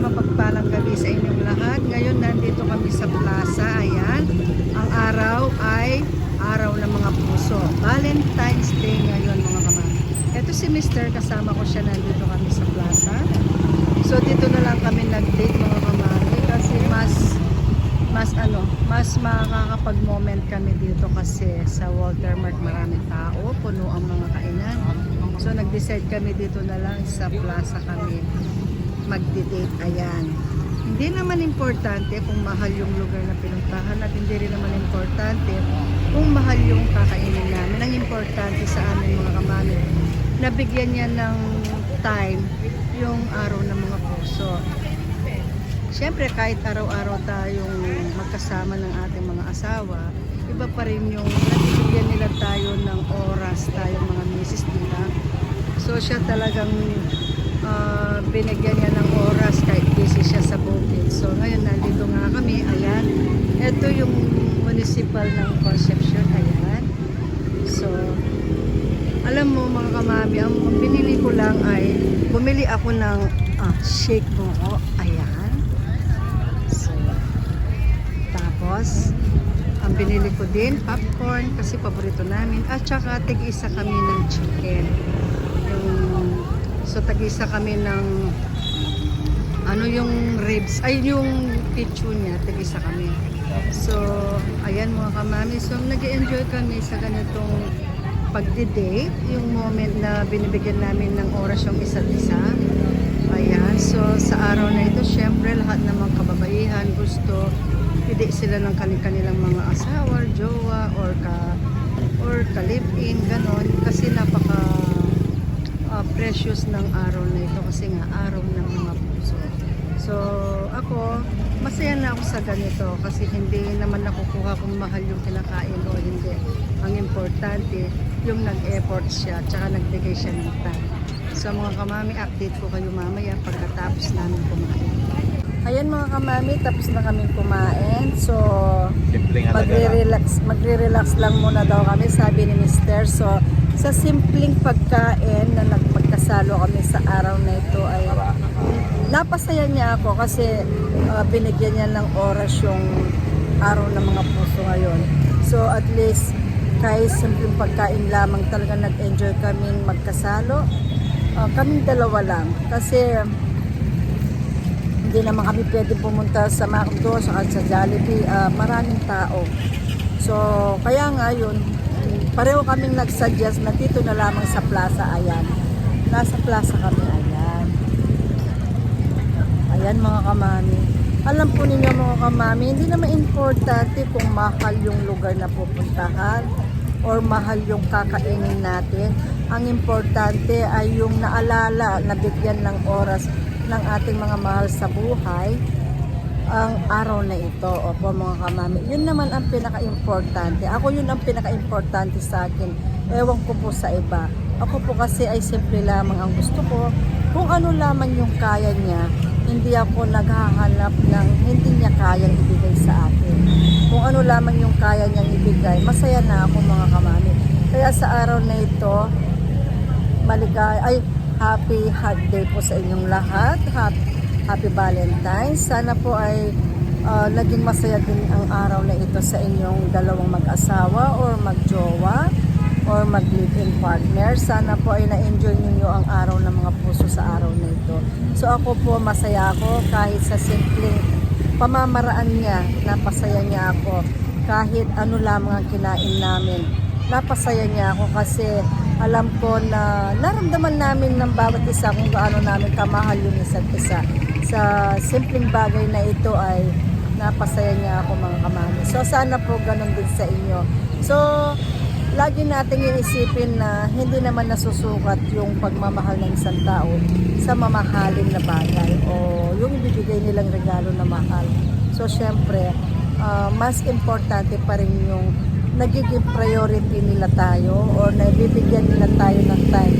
mapagpalang gabi sa inyong lahat. Ngayon nandito kami sa plaza. Ayan. Ang araw ay araw ng mga puso. Valentine's Day ngayon mga kamami. Ito si Mr. Kasama ko siya nandito kami sa plaza. So dito na lang kami nag-date mga kamami kasi mas mas ano, mas makakapag-moment kami dito kasi sa Walter Mart maraming tao, puno ang mga kainan. So nag-decide kami dito na lang sa plaza kami magdi-date. Ayan. Hindi naman importante kung mahal yung lugar na pinuntahan at hindi rin naman importante kung mahal yung kakainin namin. Ang importante sa amin mga kamami, nabigyan niya ng time yung araw ng mga puso. Siyempre, kahit araw-araw tayong magkasama ng ating mga asawa, iba pa rin yung nabibigyan nila tayo ng oras, tayong mga misis nila. So, siya talagang ah, binigyan niya ng oras kahit busy siya sa bukid. So, ngayon, nandito nga kami. Ayan. Ito yung municipal ng Concepcion. Ayan. So, alam mo mga kamami, ang binili ko lang ay bumili ako ng ah, shake buko. Ayan. So, tapos, ang binili ko din, popcorn, kasi paborito namin. At saka, tig-isa kami ng chicken. So, tag-isa kami ng, ano yung ribs, ay yung pichu niya, tig-isa kami. So, ayan mga kamami. So, nag enjoy kami sa ganitong pagdi-date, yung moment na binibigyan namin ng oras yung isa't isa. Ayan, so sa araw na ito, syempre lahat ng mga kababaihan gusto hindi sila ng kanilang mga asawa, jowa, or ka or ka-live-in, ganon. Kasi napaka ah, precious ng araw na ito kasi nga araw ng mga puso. So, ako, masaya na ako sa ganito kasi hindi naman nakukuha kung mahal yung kinakain o hindi. Ang importante, yung nag-effort siya, tsaka nagbigay siya ng time. So mga kamami, update ko kayo mamaya pagkatapos namin kumain. Ayan mga kamami, tapos na kami kumain. So, magre-relax, magre-relax lang muna daw kami, sabi ni Mister. So, sa simpleng pagkain na nagpagkasalo kami sa araw na ito ay napasaya niya ako kasi uh, binigyan niya ng oras yung araw ng mga puso ngayon. So, at least kahit simpleng pagkain lamang talaga nag-enjoy kaming magkasalo. Uh, kaming dalawa lang. Kasi hindi naman kami pwede pumunta sa McDo saka sa Jollibee, ah, maraming tao. So, kaya nga yun, pareho kaming nag-suggest na dito na lamang sa plaza, ayan. Nasa plaza kami, ayan. Ayan mga kamami. Alam po ninyo mga kamami, hindi naman importante kung mahal yung lugar na pupuntahan or mahal yung kakainin natin. Ang importante ay yung naalala, nabigyan ng oras ng ating mga mahal sa buhay ang araw na ito. Opo mga kamami. Yun naman ang pinaka-importante. Ako yun ang pinaka-importante sa akin. Ewan ko po sa iba. Ako po kasi ay simple lamang ang gusto ko. Kung ano lamang yung kaya niya, hindi ako naghahanap ng hindi niya kayang ibigay sa akin. Kung ano lamang yung kaya niyang ibigay, masaya na ako mga kamami. Kaya sa araw na ito, maligay, ay happy hot day po sa inyong lahat. Happy, happy Valentine's. Sana po ay ah, naging masaya din ang araw na ito sa inyong dalawang mag-asawa or magjowa or mag-live-in partner. Sana po ay na-enjoy ninyo ang araw ng mga puso sa araw na ito. So ako po masaya ako kahit sa simpleng pamamaraan niya, napasaya niya ako kahit ano lamang ang kinain namin. Napasaya niya ako kasi alam ko na naramdaman namin ng bawat isa kung gaano namin kamahal yung isa't isa. Sa simpleng bagay na ito ay napasaya niya ako mga kamami. So sana po ganun din sa inyo. So lagi nating iisipin na hindi naman nasusukat yung pagmamahal ng isang tao sa mamahalin na bagay o yung ibibigay nilang regalo na mahal. So syempre, ah, mas importante pa rin yung nagiging priority nila tayo o nabibigyan nila tayo ng time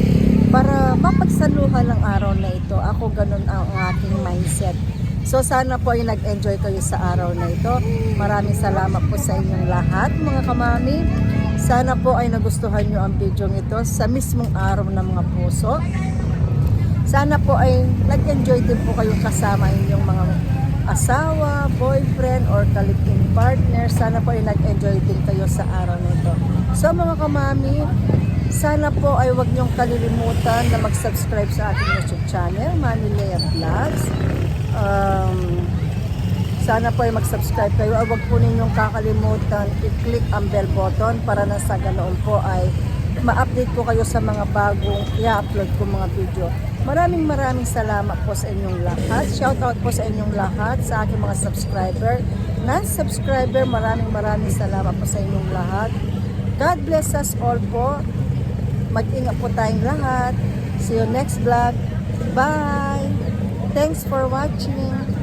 para mapagsaluhan ng araw na ito. Ako ganun ang aking mindset. So sana po ay nag-enjoy kayo sa araw na ito. Maraming salamat po sa inyong lahat mga kamami. Sana po ay nagustuhan nyo ang video ito sa mismong araw ng mga puso. Sana po ay nag-enjoy din po kayong kasama inyong mga asawa, boyfriend, or kalipin partner. Sana po ay nag-enjoy din kayo sa araw na ito. So mga kamami, sana po ay huwag niyong kalilimutan na mag-subscribe sa ating YouTube channel, Manilea Vlogs. Um, sana po ay mag-subscribe kayo. At huwag po ninyong kakalimutan i-click ang bell button para na sa ganoon po ay ma-update po kayo sa mga bagong i-upload ko mga video. Maraming maraming salamat po sa inyong lahat. Shout out po sa inyong lahat sa aking mga subscriber. Non-subscriber, maraming maraming salamat po sa inyong lahat. God bless us all po. Mag-ingat po tayong lahat. See you next vlog. Bye! Thanks for watching.